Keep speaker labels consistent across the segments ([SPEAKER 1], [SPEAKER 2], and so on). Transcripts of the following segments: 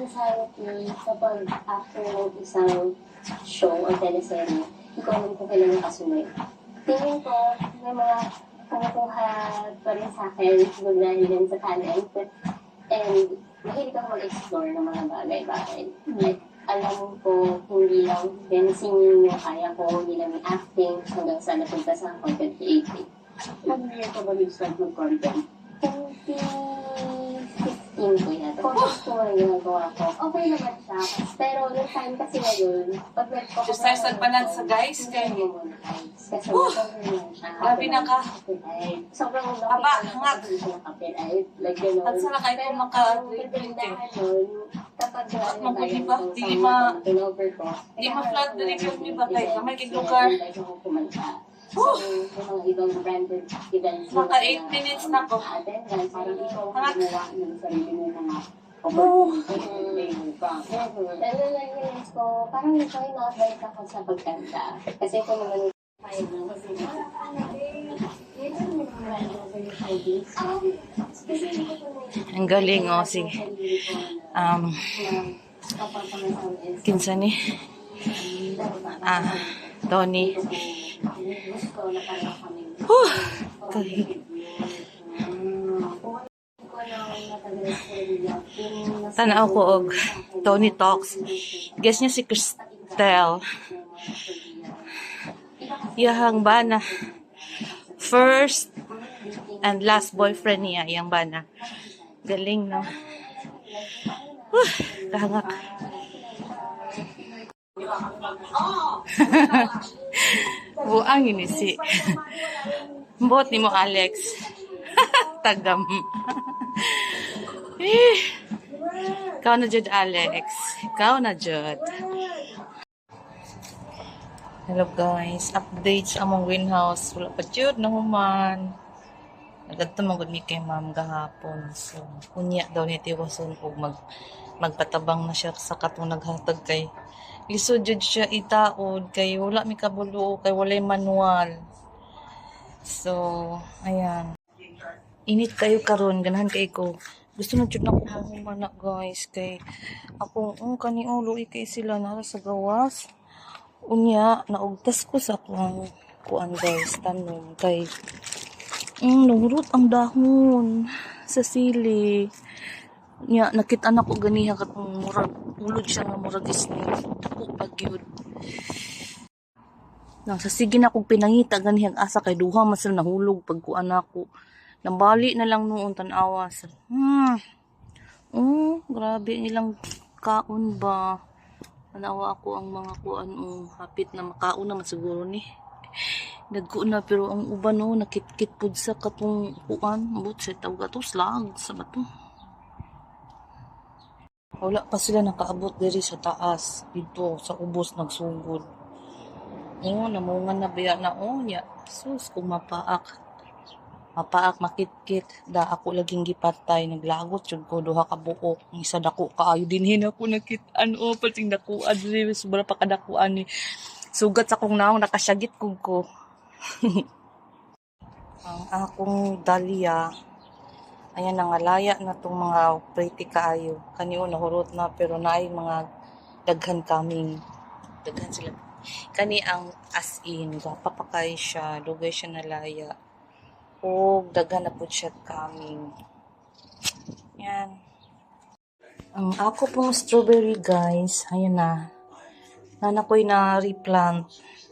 [SPEAKER 1] anxiety sa pag after ng isang show o teleserye, hindi ko alam kung kailan yung kasunod. Tingin ko, may mga kumukuha pa rin sa akin dahil din sa talent. And mahilig ako mag-explore ng mga bagay-bagay. Like, alam ko hindi lang dancing yung kaya ko, hindi lang yung acting hanggang sa napunta sa content creating.
[SPEAKER 2] Ilang year ka ba nag-start mag-content?
[SPEAKER 1] 2015 ko yata. Content ko na ginagawa ko. Okay naman siya. Pero yung time kasi na yun, pag nagpo
[SPEAKER 3] Just tayo sa sa guys, kayo.
[SPEAKER 1] Kasi siya.
[SPEAKER 3] Grabe na ka.
[SPEAKER 1] Sobrang laki
[SPEAKER 3] Aba,
[SPEAKER 1] na
[SPEAKER 3] hangak.
[SPEAKER 1] ng copyright. Like, gano'n.
[SPEAKER 3] At sana kayo
[SPEAKER 1] Pero
[SPEAKER 3] maka-
[SPEAKER 1] ang kagandahan nun, kapag
[SPEAKER 3] At
[SPEAKER 1] ano
[SPEAKER 3] ba?
[SPEAKER 1] kung
[SPEAKER 3] Di ma-
[SPEAKER 1] ko,
[SPEAKER 3] di ma-flat na rin yung iba kayo. May kig-lugar.
[SPEAKER 1] events ako kumanta. So, yung mga ibang branded events.
[SPEAKER 3] Maka 8 minutes na ko.
[SPEAKER 1] Attendance, parang ikaw ang gumawa ng sarili mo mga. Lalo na yung ko, parang ikaw yung nakabalik ako sa pagkanta. Kasi kung naman kaya lang kasi
[SPEAKER 4] Ang galing, oh, sige. Um, kinsa ni? Ah, Tony. Huh. Tanaw ko og Tony Talks. Guess niya si Cristel. Yahang bana. First and last boyfriend niya, yang bana. Galing, no? Huh, kahangak. Buang ini si. Bot ni mo, Alex. Tagam. eh. Ikaw na jud, Alex. Ikaw na jud. Hello guys, updates among greenhouse. Wala pa jud na human. Nagadto man gud mi kay ma'am gahapon. So, unya daw ni tiwason mag magpatabang na siya sa katong naghatag kay lisod jud siya itaod kay wala mi kabulo kay walay manual. So, ayan. Init kayo karon ganahan kay ko. Gusto na jud na ko mahumana guys kay ako um, kani ulo kay sila nara sa gawas. Unya naugtas ko sa akong kuan guys tanom kay Mm, nurot ang dahon sa sili. Nya, nakita na ko ganiha katong murag, ulod siya nga murag isnit. Dako pagyud. Nang sa sige na kong pinangita ganihang asa kay duha man sila nahulog pagkuan ako. Nambali na lang noon tanawa sa. Hmm. Oh, grabe ilang kaon ba. Tanawa ako ang mga kuan um, hapit na makaon naman siguro ni. Nagko na pero ang uban no nakit-kit pud sa katong kuan but tawag ato slag sa bato. Wala pa sila nakaabot diri sa taas dito sa ubos nagsugod. Oo, namungan na biya na o nya. Sus, kung mapaak. Mapaak makit-kit. Da ako laging gipatay. Naglagot yun ko. Duha ka buok. Isa dako kaayo din hin ako nakitaan. O, pating dakuan. Dili, sobra pa kadakuan ni. Sugat sa kong naong nakasyagit kog ko. ang akong dahlia ayan nangalaya na tong mga pretty kaayo. Kaniyo nahurot na pero naay mga daghan kaming daghan sila. Kani ang as in gapapakay siya dugay siya nalaya o daghan na pud siya kaming. Yan ang ako pong strawberry guys ayan na. Nana ko'y na replant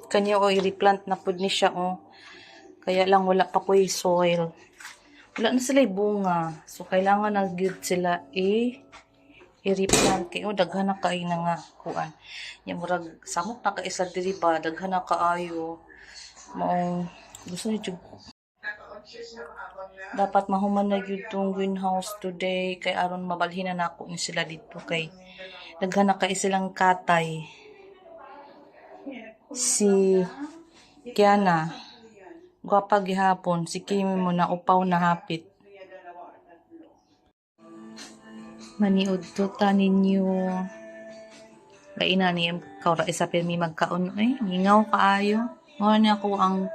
[SPEAKER 4] kanya o i-replant na pud ni siya oh. Kaya lang wala pa ko'y soil wala na sila bunga. So kailangan na gyud sila i i-replant kay oh daghan na kay na nga kuan. Nya murag samok na ka isa diri ba? Daghan na kaayo. Mao gusto ni dapat mahuman na gyud tong greenhouse today. Kay aron mabalhin na nako ni sila dito. Kay daghan na kay silang katay. Si Kiana Kapag gihapon, si Kimi mo na upaw na hapit. Maniud to tanin niyo. Laina ni kaura isa pirmi magkaon eh. Mingaw kaayo. Ngayon niya ako ang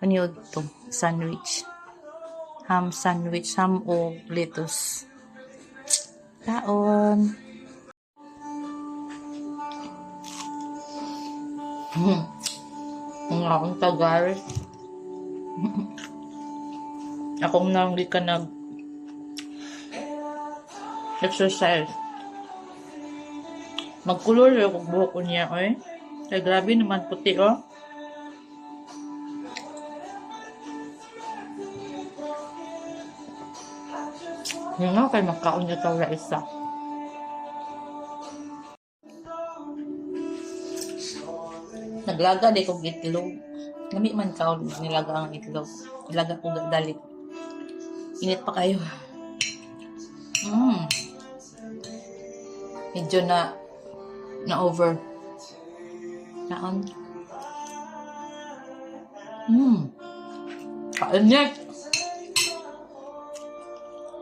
[SPEAKER 4] maniud to. Sandwich. Ham sandwich. Ham o lettuce. Kaon. Hmm. Ang akong tagarit. Akong nang di ka nag exercise. Magkulor yung kung buhok ko niya, oy. Kaya grabe naman puti, oh. Yun nga, kay makaon niya tawla isa. Naglaga di kong itlog. Nami man ka nilaga ang itlog. Nilaga ko dali. Init pa kayo. Mm. Medyo na na over. Naon. Mm. Kainit.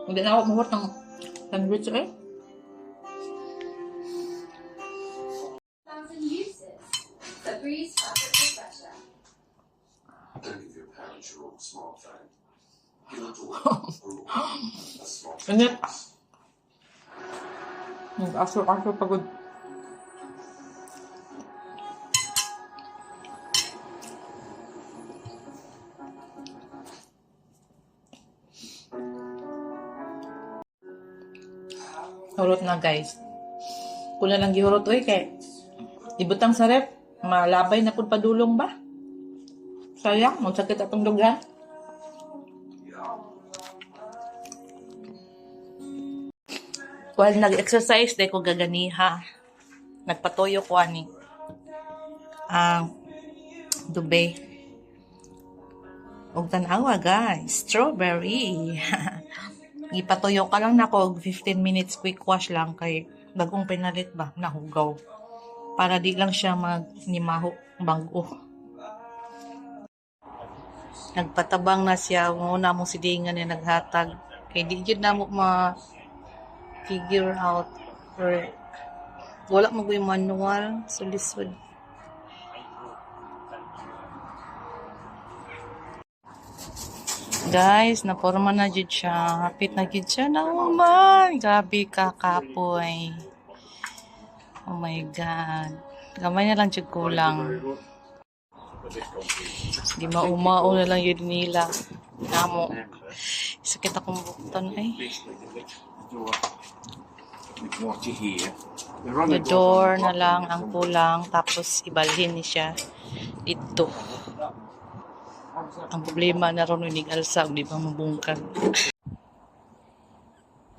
[SPEAKER 4] Hindi na ako mahuot ng sandwich eh. Init. Nag-aso-aso pagod. Hurot na guys. Kula lang gihurot oy kay ibutang sa rep. Malabay na pud padulong ba? Sayang, magsakit atong dugan. While nag-exercise, day ko gaganiha. Nagpatoyo ko ani. Ang dube. Og tanawa guys, strawberry. Ipatoyo ka lang nako og 15 minutes quick wash lang kay bagong pinalit ba nahugaw. Para di lang siya magnimaho bago. Nagpatabang na siya muna mo si Dingan naghatag. Kay di jud na mo ma figure out or wala mo yung manual so lisod? Guys naporma na jud siya. Hapit na jud siya na man grabe ka kapoy. Oh my god. Gamay na lang jud kulang. Di maumao na lang yun nila. Namo. Sakit akong bukton ay
[SPEAKER 5] What you hear?
[SPEAKER 4] The door na lang ang kulang tapos ibalhin ni siya dito. Ang problema na ron ni alsa di ba mabungkag.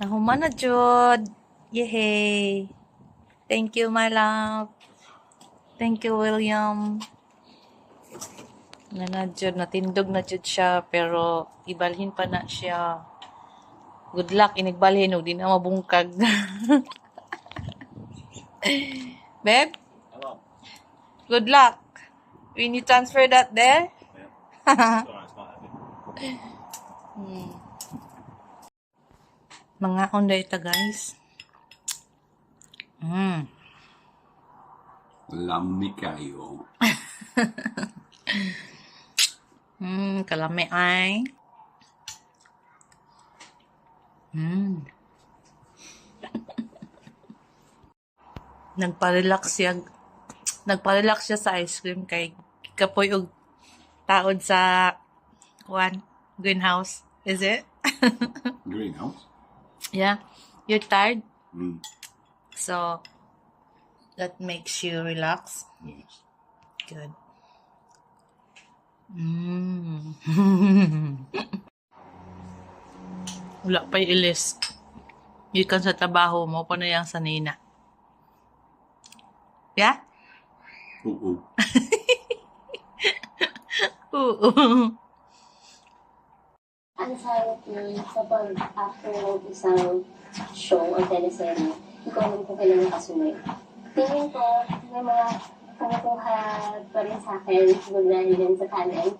[SPEAKER 4] Nahuman na jud. Yehey. Thank you my love. Thank you William. Na na jud natindog na jud siya pero ibalhin pa na siya. Good luck inigbalhin og di na mabungkag. Babe? Good luck. When you transfer that there? hmm. Mga onda ito guys. Mm.
[SPEAKER 5] Lammi kayo.
[SPEAKER 4] Mm, kalami ay. Mm. Nagpa-relax siya. Nagpa-relax siya sa ice cream kay kapoy og taod sa one greenhouse. Is it?
[SPEAKER 5] Greenhouse?
[SPEAKER 4] yeah. You're tired?
[SPEAKER 5] Mm.
[SPEAKER 4] So that makes you relax.
[SPEAKER 5] Yes.
[SPEAKER 4] Good. Mm. Wala pa ilis. Gikan sa trabaho mo, pa na yung sanina. Yeah?
[SPEAKER 5] Oo.
[SPEAKER 4] Oo.
[SPEAKER 1] Ang sarap nun sa pag after ng isang show o teleserye, ikaw naman kung kailan nakasunod. Tingin ko, may mga kumukuha pa rin sa akin, dahil din sa talent.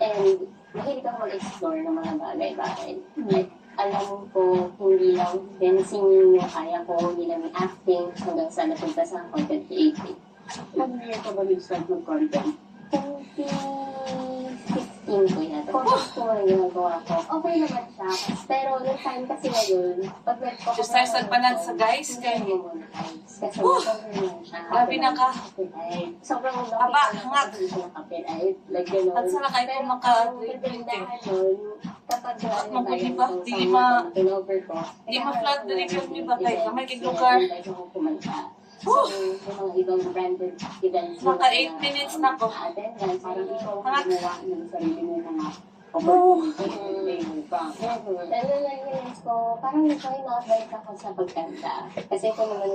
[SPEAKER 1] And mahilig ako mag-explore ng mga bagay-bagay. Like, alam ko, hindi lang dancing yung kaya ko, hindi lang yung acting, hanggang sa napunta sa content creating.
[SPEAKER 2] Ilang year ka ba nag-start mag-content?
[SPEAKER 1] 2016 team ko yan. Content ko nga yung ginagawa ko. Okay naman siya. Pero yung time kasi ngayon, pag nagpo
[SPEAKER 4] Just tayo sa panansa, guys, kayo.
[SPEAKER 1] Kasi siya.
[SPEAKER 4] Grabe na ka.
[SPEAKER 1] Sobrang
[SPEAKER 4] Aba,
[SPEAKER 1] na
[SPEAKER 4] hangak.
[SPEAKER 1] Like, gano'n.
[SPEAKER 4] At sana kayo maka-
[SPEAKER 1] kagandahan nun, kapag
[SPEAKER 4] At mabuti
[SPEAKER 1] kung
[SPEAKER 4] di ma-
[SPEAKER 1] na
[SPEAKER 4] di ma-flood the record ni Batay. Kamay kay lugar.
[SPEAKER 1] Yung events.
[SPEAKER 4] Naka 8 minutes na ko. Hangak.
[SPEAKER 1] Gumawa ng sarili mo mga
[SPEAKER 2] Opportunity mo pa.
[SPEAKER 1] Lalo na yung ko, parang ikaw yung na-advise ako sa pagkanta. Kasi kung naman